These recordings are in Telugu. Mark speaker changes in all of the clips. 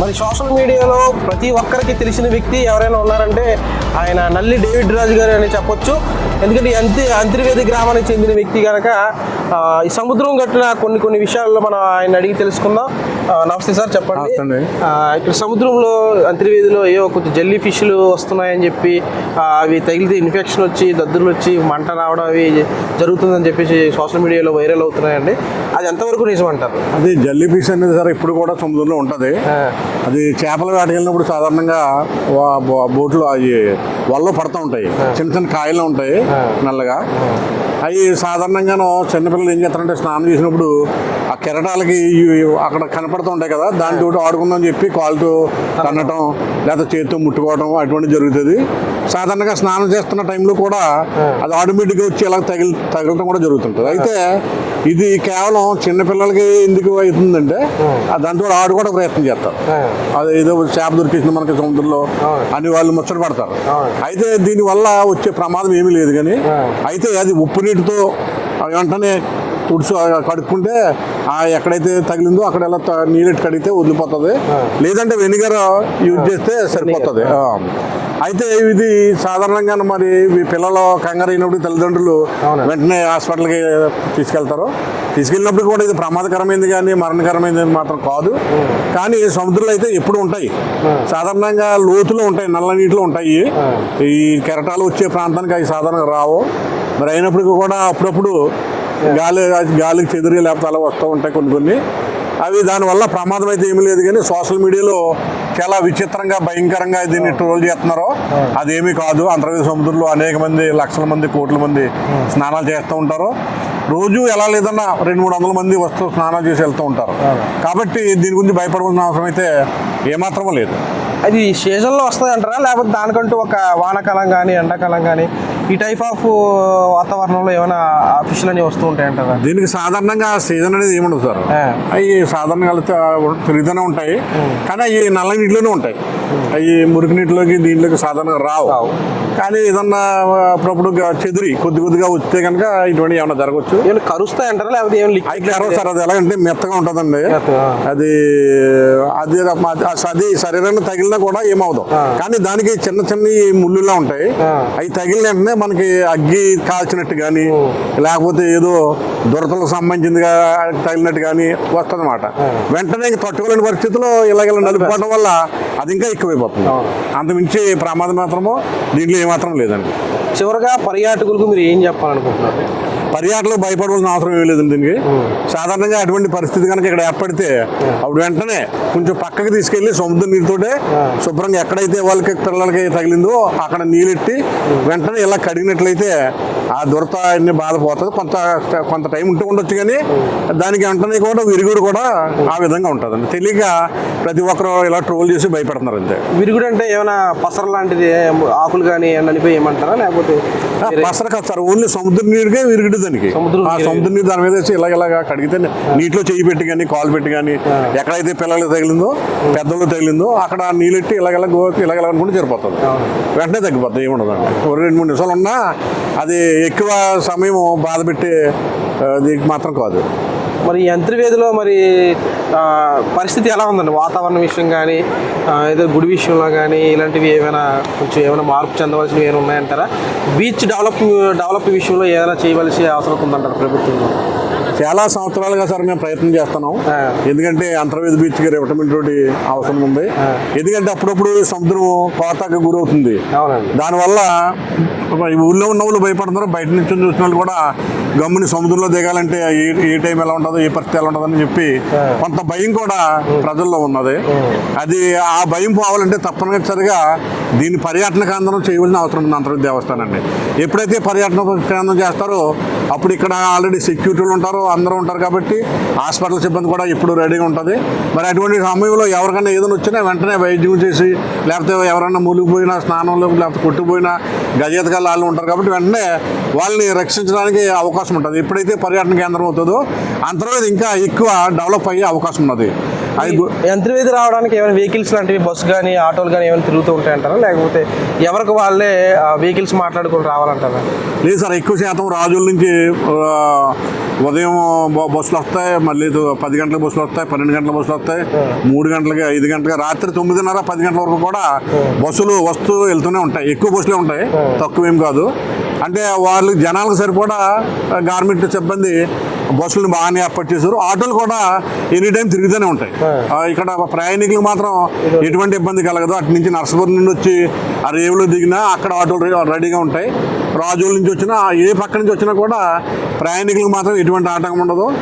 Speaker 1: మరి సోషల్ మీడియాలో ప్రతి ఒక్కరికి తెలిసిన వ్యక్తి ఎవరైనా ఉన్నారంటే ఆయన నల్లి డేవిడ్ రాజు గారు అని చెప్పొచ్చు. ఎందుకంటే అంతి అంతర్వేది గ్రామానికి చెందిన వ్యక్తి కనుక ఈ సముద్రం గట్టిన కొన్ని కొన్ని విషయాల్లో మనం ఆయన అడిగి తెలుసుకుందాం. నమస్తే సార్ చెప్పండి. ఇక్కడ సముద్రంలో అంతర్వేదిలో ఏవో కొద్ది జల్లీ ఫిష్లు వస్తున్నాయని చెప్పి అవి తగిలితే ఇన్ఫెక్షన్ వచ్చి దద్దుర్లు వచ్చి మంట రావడం అవి జరుగుతుందని చెప్పేసి సోషల్ మీడియాలో వైరల్ అవుతున్నాయండి. అది ఎంతవరకు నిజం అంటారు?
Speaker 2: అది జల్లీ ఫిష్ అనేది సరే ఇప్పుడు కూడా సముద్రంలో ఉంటుంది. అది చేపల వేటకి వెళ్ళినప్పుడు సాధారణంగా బోట్లు అవి వల్ల పడుతూ ఉంటాయి. చిన్న చిన్న కాయలు ఉంటాయి. నల్లగా. అవి సాధారణంగాను చిన్నపిల్లలు ఏం చేస్తారంటే స్నానం చేసినప్పుడు ఆ కెరటాలకి అక్కడ కనపడుతూ ఉంటాయి కదా దాంతో ఆడుకుందాం చెప్పి కాలుతో తన్నటం లేదా చేతితో ముట్టుకోవడం అటువంటిది జరుగుతుంది. సాధారణంగా స్నానం చేస్తున్న టైంలో కూడా అది ఆటోమేటిక్గా వచ్చి ఇలా తగిలి తగలటం కూడా జరుగుతుంటుంది. అయితే ఇది కేవలం చిన్నపిల్లలకి ఎందుకు అవుతుందంటే దాంతో ఆడు కూడా ప్రయత్నం చేస్తారు. అది ఏదో చేప దొరికింది మనకి సముద్రంలో అని వాళ్ళు ముచ్చట పడతారు. అయితే దీని వల్ల వచ్చే ప్రమాదం ఏమీ లేదు. కానీ అయితే అది ఉప్పు నీటితో వెంటనే తుడుచు కడుక్కుంటే ఆ ఎక్కడైతే తగిలిందో అక్కడ ఎలా నీళ్ళెట్టు కడిగితే వదిలిపోతుంది. లేదంటే వెనిగర్ యూజ్ చేస్తే సరిపోతుంది. అయితే ఇది సాధారణంగా మరి పిల్లలు కంగారు అయినప్పుడు తల్లిదండ్రులు వెంటనే హాస్పిటల్కి తీసుకెళ్తారు. తీసుకెళ్ళినప్పుడు కూడా ఇది ప్రమాదకరమైనది కానీ మరణకరమైనది మాత్రం కాదు. కానీ సముద్రంలో అయితే ఎప్పుడు ఉంటాయి. సాధారణంగా లోతులో ఉంటాయి నల్ల నీటిలో ఉంటాయి. ఈ కెరటాలు వచ్చే ప్రాంతానికి అవి సాధారణంగా రావు. మరి అయినప్పటికీ కూడా అప్పుడప్పుడు గాలి గాలికి చెదిరి లేకపోతే అలా వస్తూ ఉంటాయి కొన్ని కొన్ని. అవి దానివల్ల ప్రమాదం అయితే ఏమీ లేదు కానీ సోషల్ మీడియాలో చాలా విచిత్రంగా భయంకరంగా దీన్ని ట్రోల్ చేస్తున్నారో అదేమీ కాదు. అంతర్వేది సముద్రంలో అనేక మంది లక్షల మంది కోట్ల మంది స్నానాలు చేస్తూ ఉంటారు. రోజు ఎలా లేదన్నా రెండు మూడు వందల మంది వస్తూ స్నానాలు చేసి వెళ్తూ ఉంటారు. కాబట్టి దీని గురించి భయపడవలసిన అవసరం అయితే ఏమాత్రమూ లేదు.
Speaker 1: అది సీజన్లో వస్తుంది అంటారా లేకపోతే దానికంటూ ఒక వానాకాలం కానీ ఎండాకాలం కానీ ఈ టైప్ ఆఫ్ వాతావరణంలో ఏమైనా ఫిష్లు అనేవి వస్తూ ఉంటాయి అంటారా
Speaker 2: దీనికి సాధారణంగా సీజన్ అనేది ఏముండదు సార్. అవి సాధారణంగా వెళ్తే తిరుగుతూనే ఉంటాయి. కానీ అవి నల్ల నీటిలోనే ఉంటాయి. అవి మురికి నీటిలోకి దీంట్లోకి సాధారణంగా రావు. కానీ ఏదన్నా అప్పుడప్పుడు చెదిరి కొద్ది కొద్దిగా వస్తే కనుక ఇటువంటి ఏమైనా జరగవచ్చు.
Speaker 1: ఏమైనా కరుస్తాయి అంటారా? లేకపోతే ఏమైనా
Speaker 2: సార్ అది ఎలాగంటే మెత్తగా ఉంటుందండి. అది అది అది శరీరాన్ని తగిలినా కూడా ఏమవుదు కానీ దానికి చిన్న చిన్న ముళ్ళులా ఉంటాయి. అవి తగిలిన వెంటనే మనకి అగ్గి కాల్చినట్టు కానీ లేకపోతే ఏదో దురతలకు సంబంధించిందిగా తగిలినట్టు కానీ వస్తుంది అనమాట వెంటనే ఇంక తట్టుకోలేని పరిస్థితిలో ఇలాగ నలుపుకోవడం వల్ల అది ఇంకా ఎక్కువైపోతుంది. అంతమించి ప్రమాదం మాత్రము దీంట్లో ఏమాత్రం లేదండి.
Speaker 1: చివరగా పర్యాటకులకు మీరు ఏం చెప్పాలనుకుంటున్నారు?
Speaker 2: పర్యాటకులకు భయపడవలసిన అవసరం ఏమీ లేదు దీనికి. సాధారణంగా అటువంటి పరిస్థితి కనుక ఇక్కడ ఏర్పడితే అప్పుడు వెంటనే కొంచెం పక్కకి తీసుకెళ్ళి సముద్ర నీరుతోటే శుభ్రంగా ఎక్కడైతే వాళ్ళకి పిల్లలకి తగిలిందో అక్కడ నీళ్ళెట్టి వెంటనే ఇలా కడిగినట్లయితే ఆ దురత అన్ని బాధపోతుంది కొంత కొంత టైం ఉంటూ ఉండొచ్చు కానీ దానికి వెంటనే కూడా విరుగుడు కూడా ఆ విధంగా ఉంటుంది తెలియక ప్రతి ఒక్కరు ఇలా ట్రోల్ చేసి భయపెడుతున్నారు అంతే.
Speaker 1: విరుగుడు అంటే ఏమైనా పసర లాంటిది ఆకులు కానీ నలిపోయి ఏమంటారా? లేకపోతే
Speaker 2: పసర కాదు సార్ ఓన్లీ సముద్ర నీరుకే విరుగుడు దానికి.
Speaker 1: సముద్రం
Speaker 2: ఆ. సముద్ర నీరు దాని మీద వేసి ఇలాగ కడిగితే నీటిలో చేయి పెట్టి కానీ కాలు పెట్టి కానీ ఎక్కడైతే పిల్లలకు తగిలిందో పెద్దలు తగిలిందో అక్కడ నీళ్ళెట్టి ఇలాగ గో ఇలాగ అనుకుంటే సరిపోతుంది. వెంటనే తగ్గిపోతుంది ఏముండదు ఒక రెండు మూడు నిమిషాలు ఉన్నా అది ఎక్కువ సమయం బాధ పెట్టే మాత్రం కాదు.
Speaker 1: మరి ఈ అంతర్వేదిలో మరి పరిస్థితి ఎలా ఉందండి? వాతావరణ విషయం కానీ ఏదో గుడి విషయంలో కానీ ఇలాంటివి ఏమైనా కొంచెం ఏమైనా మార్పు చెందవలసినవి ఏమైనా ఉన్నాయంటారా? బీచ్ డెవలప్ డెవలప్ విషయంలో ఏదైనా చేయవలసి అవసరం ఉందంటారా ప్రభుత్వంలో?
Speaker 2: చాలా సంవత్సరాలుగా సార్ మేము ప్రయత్నం చేస్తున్నాం. ఎందుకంటే అంతర్వేది బీచ్కి రివటమిన్ రోడ్డు అవసరం ఉంది. ఎందుకంటే అప్పుడప్పుడు సముద్రం కోతకు గురవుతుంది. దానివల్ల ఊళ్ళో ఉన్న వాళ్ళు భయపడుతున్నారు. బయట నుంచి చూసిన వాళ్ళు కూడా గమ్ముని సముద్రంలో దిగాలంటే ఏ టైం ఎలా ఉంటుందో ఏ పరిస్థితి ఎలా ఉంటుందని చెప్పి కొంత భయం కూడా ప్రజల్లో ఉన్నది. అది ఆ భయం పోవాలంటే తప్పనిసరిగా దీన్ని పర్యాటన కేంద్రం చేయవలసిన అవసరం ఉంది అంతర్వేది దేవస్థానం అండి ఎప్పుడైతే పర్యాటన కేంద్రం చేస్తారో అప్పుడు ఇక్కడ ఆల్రెడీ సెక్యూరిటీలు ఉంటారు. అందరూ ఉంటారు కాబట్టి హాస్పిటల్ సిబ్బంది కూడా ఎప్పుడు రెడీగా ఉంటుంది. మరి అటువంటి సమయంలో ఎవరికైనా ఏదైనా వచ్చినా వెంటనే వైద్యం చేసి లేకపోతే ఎవరైనా మూలిగిపోయినా స్నానంలో లేకపోతే కొట్టుకుపోయినా గజేతగా వాళ్ళు ఉంటారు కాబట్టి వెంటనే వాళ్ళని రక్షించడానికి అవకాశం ఉంటుంది. ఎప్పుడైతే పర్యాటన కేంద్రం అవుతుందో అంతర్వేది ఇంకా ఎక్కువ డెవలప్ అయ్యే అవకాశం ఉన్నది. అది
Speaker 1: అంతర్వేది రావడానికి ఏమైనా వెహికల్స్ లాంటివి బస్సు కానీ ఆటోలు కానీ ఏమైనా తిరుగుతూ ఉంటాయంటారా? లేకపోతే ఎవరికి వాళ్ళే వెహికల్స్ మాట్లాడుకొని రావాలంటారా?
Speaker 2: లేదు సార్ ఎక్కువ శాతం రాజుల నుంచి ఉదయం బస్సులు వస్తాయి మళ్ళీ పది గంటల బస్సులు వస్తాయి పన్నెండు గంటల బస్సులు వస్తాయి మూడు గంటలకి ఐదు గంటలకి రాత్రి తొమ్మిదిన్నర పది గంటల వరకు కూడా బస్సులు వస్తూ వెళ్తూనే ఉంటాయి. ఎక్కువ బస్సులే ఉంటాయి తక్కువ ఏం కాదు. అంటే వాళ్ళు జనాలకు సరిపడా గవర్నమెంట్ సిబ్బంది బస్సులను బాగానే ఏర్పాటు చేశారు. ఆటోలు కూడా ఎనీ టైం తిరుగుతూనే ఉంటాయి. ఇక్కడ ప్రయాణికులకు మాత్రం ఎటువంటి ఇబ్బంది కలగదు. అటు నుంచి నర్సపురం నుండి వచ్చి ఆ రేవులో దిగినా అక్కడ ఆటోలు రెడీ- రెడీగా ఉంటాయి. రాజుల నుంచి వచ్చినా ఏ పక్క నుంచి వచ్చినా కూడా ప్రయాణికులకు మాత్రం ఎటువంటి ఆటంకం ఉండదు.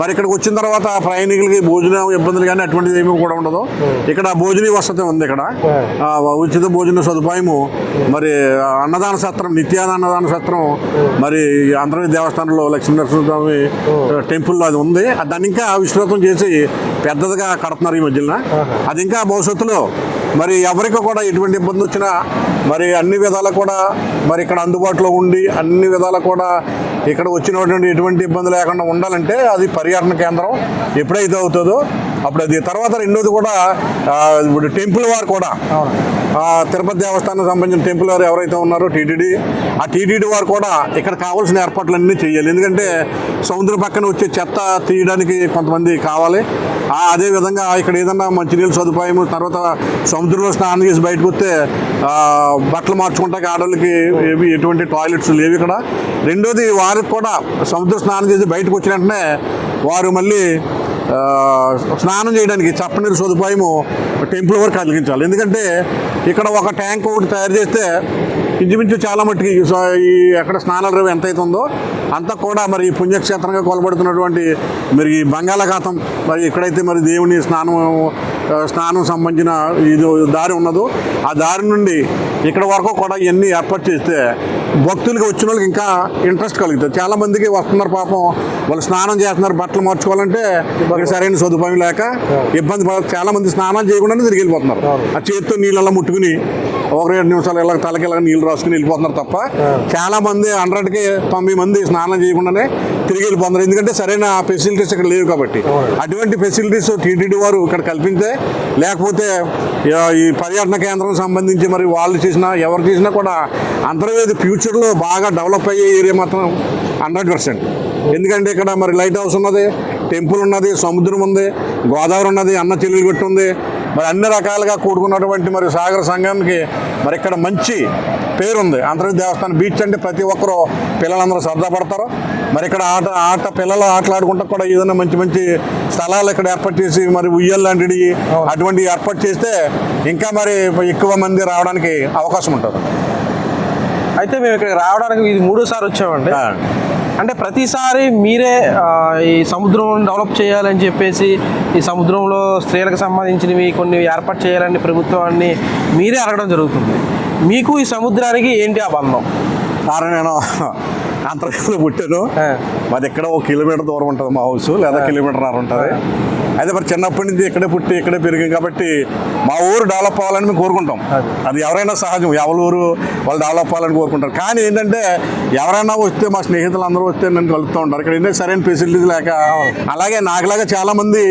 Speaker 2: మరి ఇక్కడికి వచ్చిన తర్వాత ప్రయాణికులకి భోజన ఇబ్బందులు కానీ అటువంటిది ఏమీ కూడా ఉండదు. ఇక్కడ భోజన వసతి ఉంది ఇక్కడ. ఉచిత భోజన సదుపాయము. మరి అన్నదాన సత్రం నిత్యాన అన్నదాన సత్రం మరి అంతర్వేది దేవస్థానంలో లక్ష్మీ నరసింహస్వామి టెంపుల్లో అది ఉంది. దాన్ని ఇంకా విస్తృతం చేసి పెద్దదిగా కడుతున్నారు ఈ మధ్యన. అది ఇంకా భవిష్యత్తులో మరి ఎవరికి కూడా ఎటువంటి ఇబ్బంది వచ్చినా మరి అన్ని విధాలు కూడా మరి ఇక్కడ అందుబాటులో ఉండి అన్ని విధాలు కూడా ఇక్కడ వచ్చినటువంటి ఎటువంటి ఇబ్బంది లేకుండా ఉండాలంటే అది పర్యాటన కేంద్రం ఎప్పుడైతే అవుతుందో అప్పుడు అది తర్వాత రెండోది కూడా ఇప్పుడు టెంపుల్ వారు కూడా. ఆ, తిరుపతి దేవస్థానం సంబంధించిన టెంపుల్ వారు ఎవరైతే ఉన్నారో టీటీడీ ఆ టీటీడీ వారు కూడా ఇక్కడ కావాల్సిన ఏర్పాట్లన్నీ చేయాలి. ఎందుకంటే సముద్రం పక్కన వచ్చే చెత్త తీయడానికి కొంతమంది కావాలి. ఆ, అదే విధంగా ఇక్కడ ఏదన్నా మంచినీళ్ళ సదుపాయం తర్వాత సముద్రంలో స్నానం చేసి బయటకు వస్తే బట్టలు మార్చుకుంటాక ఆడవాళ్ళకి ఏవి ఎటువంటి టాయిలెట్స్ లేవు ఇక్కడ. రెండోది వారికి కూడా సముద్ర స్నానం చేసి బయటకు వచ్చిన వెంటనే వారు మళ్ళీ స్నానం చేయడానికి చప్పనీరు సదుపాయము టెంపుల్ వరకు కలిగించాలి. ఎందుకంటే ఇక్కడ ఒక ట్యాంక్ ఒకటి తయారు చేస్తే ఇంచుమించు చాలా మట్టుకి ఈ ఎక్కడ స్నానాల రేవు ఎంత అవుతుందో అంతా కూడా మరి పుణ్యక్షేత్రంగా కొలబడుతున్నటువంటి మరి ఈ బంగాళాఖాతం మరి ఎక్కడైతే మరి దేవుని స్నానం స్నానం సంబంధించిన ఇది దారి ఉన్నదో ఆ దారి నుండి ఇక్కడ వరకు కూడా ఇవన్నీ ఏర్పాటు చేస్తే భక్తులకి వచ్చిన వాళ్ళకి ఇంకా ఇంట్రెస్ట్ కలుగుతుంది. చాలా మందికి వస్తున్నారు పాపం వాళ్ళు స్నానం చేస్తున్నారు బట్టలు మార్చుకోవాలంటే సరైన సదుపాయం లేక ఇబ్బంది పడ చాలా మంది స్నానాలు చేయకుండానే తిరిగి వెళ్ళిపోతున్నారు. ఆ చేతితో నీళ్ళలా ముట్టుకుని ఒక రెండు నిమిషాలు ఇలా తలకి ఇలా నీళ్ళు రాసుకుని వెళ్ళిపోతున్నారు తప్ప చాలా మంది హండ్రెడ్కి తొంభై మంది స్నానం చేయకుండానే తిరిగి వెళ్ళిపోతున్నారు. ఎందుకంటే సరైన ఫెసిలిటీస్ ఇక్కడ లేవు కాబట్టి. అటువంటి ఫెసిలిటీస్ టీటీడీ వారు ఇక్కడ కల్పిస్తే లేకపోతే ఈ పర్యటన కేంద్రం సంబంధించి మరి వాళ్ళు చేసినా ఎవరు చేసినా కూడా అంతర్వేది ఫ్యూచర్లో బాగా డెవలప్ అయ్యే ఏరియా మాత్రం హండ్రెడ్ పర్సెంట్. ఎందుకంటే ఇక్కడ మరి లైట్ హౌస్ ఉన్నది టెంపుల్ ఉన్నది సముద్రం ఉంది గోదావరి ఉన్నది అన్న చెల్లెలు గట్టు ఉంది. మరి అన్ని రకాలుగా కూడుకున్నటువంటి మరి సాగర సంఘానికి మరి ఇక్కడ మంచి పేరుంది. అంతర్వేది దేవస్థానం బీచ్ అంటే ప్రతి ఒక్కరూ పిల్లలందరూ సరదా పడతారు. మరి ఇక్కడ ఆట ఆట పిల్లలు ఆటలాడుకుంటా కూడా ఏదైనా మంచి మంచి స్థలాలు ఇక్కడ ఏర్పాటు చేసి మరి ఉయ్యల్ లాంటివి అటువంటి ఏర్పాటు చేస్తే ఇంకా మరి ఎక్కువ మంది రావడానికి అవకాశం ఉంటుంది.
Speaker 1: అయితే మేము ఇక్కడ రావడానికి ఇది మూడోసారి వచ్చామండి. అంటే ప్రతిసారి మీరే ఈ సముద్రం డెవలప్ చేయాలని చెప్పేసి ఈ సముద్రంలో స్త్రీలకు సంబంధించినవి కొన్ని ఏర్పాటు చేయాలని ప్రభుత్వాన్ని మీరే అడగడం జరుగుతుంది. మీకు ఈ సముద్రానికి ఏంటి ఆ బంధం?
Speaker 2: సార్ నేను అంతర్గతంలో పుట్టాను. మాది ఎక్కడ ఒక కిలోమీటర్ దూరం ఉంటుంది మా హౌస్ లేదా కిలోమీటర్ ఉంటుంది. అయితే మరి చిన్నప్పటి నుంచి ఇక్కడే పుట్టి ఇక్కడే పెరిగాం కాబట్టి మా ఊరు డెవలప్ అవ్వాలని మేము కోరుకుంటాం.
Speaker 1: అది.
Speaker 2: ఎవరైనా సహజం. ఎవరి ఊరు వాళ్ళు డెవలప్ అవ్వాలని కోరుకుంటారు. కానీ ఏంటంటే ఎవరైనా వస్తే మా స్నేహితులు అందరూ వస్తే నన్ను కలుపుతూ ఉంటారు. ఇక్కడ ఏంటంటే సరైన ఫెసిలిటీస్ లేక అలాగే నాకులాగా చాలా మంది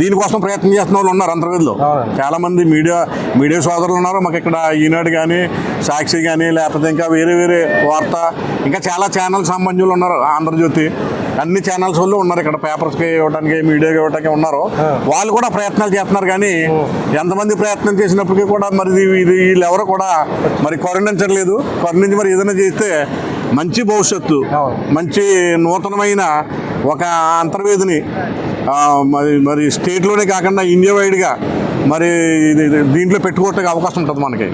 Speaker 2: దీనికోసం ప్రయత్నం చేస్తున్న వాళ్ళు ఉన్నారు అంతర్వేదిలో.
Speaker 1: అవునండి.
Speaker 2: చాలా మంది మీడియా మీడియా సోదరులు ఉన్నారు. మాకు ఇక్కడ ఈనాడు కానీ సాక్షి కానీ లేకపోతే ఇంకా వేరే వేరే వార్త ఇంకా చాలా ఛానల్ సంబంధించిన ఉన్నారు ఆంధ్రజ్యోతి. అన్ని ఛానల్స్ వాళ్ళు ఉన్నారు ఇక్కడ. పేపర్స్కి ఇవ్వడానికి మీడియాకి ఇవ్వడానికి ఉన్నారు. వాళ్ళు కూడా ప్రయత్నాలు చేస్తున్నారు కానీ ఎంతమంది ప్రయత్నం చేసినప్పటికీ కూడా మరి ఇది వీళ్ళు ఎవరు కూడా మరి కరుణించట్లేదు కరుణించి మరి ఏదైనా చేస్తే మంచి భవిష్యత్తు. మంచి నూతనమైన ఒక అంతర్వేదిని మరి మరి స్టేట్లోనే కాకుండా ఇండియా వైడ్గా మరి ఇది దీంట్లో పెట్టుకోవటానికి అవకాశం ఉంటుంది మనకి.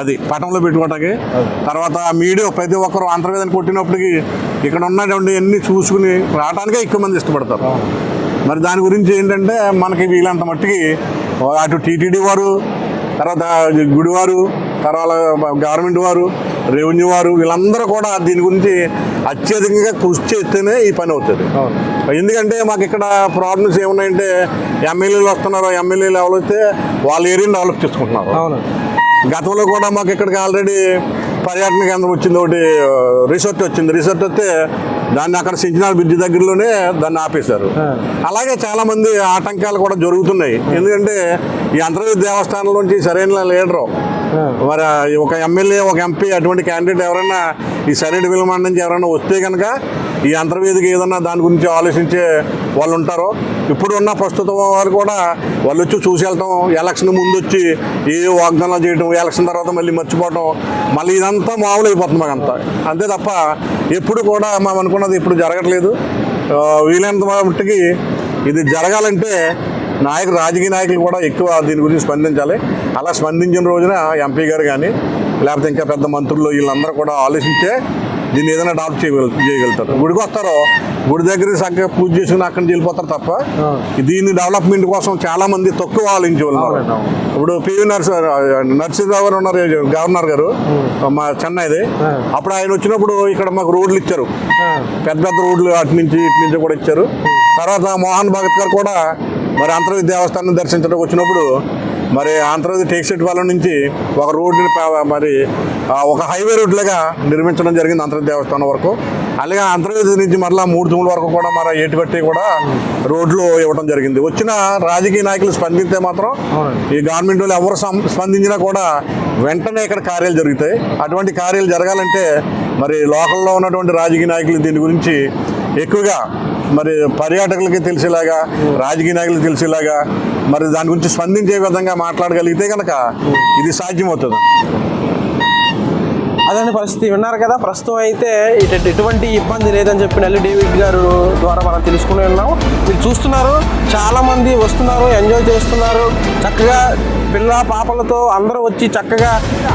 Speaker 2: అది పటంలో పెట్టుకోవటానికి. తర్వాత మీడియా ప్రతి ఒక్కరు అంతర్వేదన కొట్టినప్పటికీ ఇక్కడ ఉన్నటువంటి అన్ని చూసుకుని రావడానికే ఎక్కువ మంది ఇష్టపడతారు. మరి దాని గురించి ఏంటంటే మనకి వీళ్ళంత మట్టికి అటు టీటీడీ వారు తర్వాత గుడివారు తర్వాత గవర్నమెంట్ వారు రెవెన్యూ వారు వీళ్ళందరూ కూడా దీని గురించి అత్యధికంగా కృషి చేస్తేనే ఈ పని అవుతుంది. ఎందుకంటే మాకు ఇక్కడ ప్రాబ్లమ్స్ ఏమున్నాయంటే ఎమ్మెల్యేలు వస్తున్నారు ఎమ్మెల్యేలు ఎవరైతే వాళ్ళ ఏరియాని డెవలప్ చేసుకుంటున్నారు. గతంలో కూడా మాకు ఇక్కడికి ఆల్రెడీ పర్యాటన కేంద్రం వచ్చింది ఒకటి రిసార్ట్ వచ్చింది. రిసార్ట్ వస్తే దాన్ని అక్కడ సించినాల బ్రిడ్జి దగ్గరలోనే దాన్ని ఆపేశారు. అలాగే చాలా మంది ఆటంకాలు కూడా జరుగుతున్నాయి. ఎందుకంటే ఈ అంతర్వేది దేవస్థానం నుంచి సరైన లీడరు మరి ఒక ఎమ్మెల్యే ఒక ఎంపీ అటువంటి క్యాండిడేట్ ఎవరైనా ఈ సరైన విలువ నుంచి ఎవరైనా వస్తే కనుక ఈ అంతర్వేదికి ఏదన్నా దాని గురించి ఆలోచించే వాళ్ళు ఉంటారు ఇప్పుడు ఉన్న ప్రస్తుతం వారు కూడా వాళ్ళు వచ్చి చూసి వెళ్తాం ఎలక్షన్ ముందు వచ్చి ఏ వాగ్దానాలు చేయడం ఎలక్షన్ తర్వాత మళ్ళీ మర్చిపోవటం మళ్ళీ ఇదంతా మామూలు అయిపోతుంది మాకంతా అంతే. తప్ప ఎప్పుడు కూడా మనం అనుకున్నది ఇప్పుడు జరగట్లేదు. వీలైనంత మట్టుకి ఇది జరగాలంటే నాయకులు రాజకీయ నాయకులు కూడా ఎక్కువ దీని గురించి స్పందించాలి. అలా స్పందించిన రోజున ఎంపీ గారు కానీ లేకపోతే ఇంకా పెద్ద మంత్రులు వీళ్ళందరూ కూడా ఆలోచించే దీన్ని ఏదైనా అడాప్ట్ చేయగల చేయగలుగుతారు. గుడికి వస్తారో. గుడి దగ్గర చక్కగా పూజ చేసుకుని అక్కడి నుంచి వెళ్ళిపోతారు తప్ప దీన్ని డెవలప్మెంట్ కోసం చాలా మంది తక్కువ ఆలోచించే ఉన్నారు. ఇప్పుడు పివి నర్సి నరసింహరావు గారు ఉన్నారు గవర్నర్ గారు మా చెన్నైది. అప్పుడు ఆయన వచ్చినప్పుడు ఇక్కడ మాకు రోడ్లు ఇచ్చారు. పెద్ద పెద్ద రోడ్లు అటు నుంచి ఇటు నుంచి కూడా ఇచ్చారు. తర్వాత మోహన్ భగత్ గారు కూడా మరి అంతర్వేది దేవస్థానం దర్శించడానికి వచ్చినప్పుడు మరి ఆంధ్రప్రదేశ్ టేక్సెట్ వాళ్ళ నుంచి ఒక రోడ్డుని ప- మరి ఒక హైవే రోడ్ లాగా నిర్మించడం జరిగింది అంతర్వేది దేవస్థానం వరకు. అలాగే అంతర్వేది నుంచి మరలా మూడు తూముల వరకు కూడా మన ఏటుకట్టి కూడా రోడ్లు ఇవ్వడం జరిగింది. వచ్చిన రాజకీయ నాయకులు స్పందిస్తే మాత్రం ఈ గవర్నమెంట్ వాళ్ళు ఎవరు స్పందించినా కూడా వెంటనే ఇక్కడ కార్యాలు జరుగుతాయి. అటువంటి కార్యాలు జరగాలంటే మరి లోకల్లో ఉన్నటువంటి రాజకీయ నాయకులు దీని గురించి ఎక్కువగా మరి పర్యాటకులకి తెలిసేలాగా రాజకీయ నాయకులకు తెలిసేలాగా మరి దాని గురించి స్పందించే విధంగా మాట్లాడగలిగితే కనుక ఇది సాధ్యమవుతుంది.
Speaker 1: అదండి పరిస్థితి. విన్నారు కదా ప్రస్తుతం అయితే ఎటువంటి ఇబ్బంది లేదని చెప్పి నల్లి డేవిడ్ గారు ద్వారా మనం తెలుసుకుని ఉన్నాం మీరు చూస్తున్నారు చాలామంది వస్తున్నారు ఎంజాయ్ చేస్తున్నారు. చక్కగా పిల్ల పాపలతో అందరూ వచ్చి చక్కగా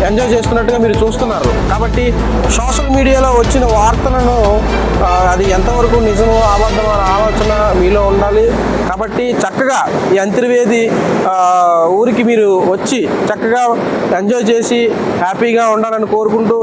Speaker 1: ఎంజాయ్ చేస్తున్నట్టుగా మీరు చూస్తున్నారు. కాబట్టి సోషల్ మీడియాలో వచ్చిన వార్తలను అది ఎంతవరకు నిజమో అబద్ధమో అనే ఆలోచన మీలో ఉండాలి. కాబట్టి చక్కగా ఈ అంతర్వేది ఊరికి మీరు వచ్చి చక్కగా ఎంజాయ్ చేసి హ్యాపీగా ఉండాలని కోరుకుంటూ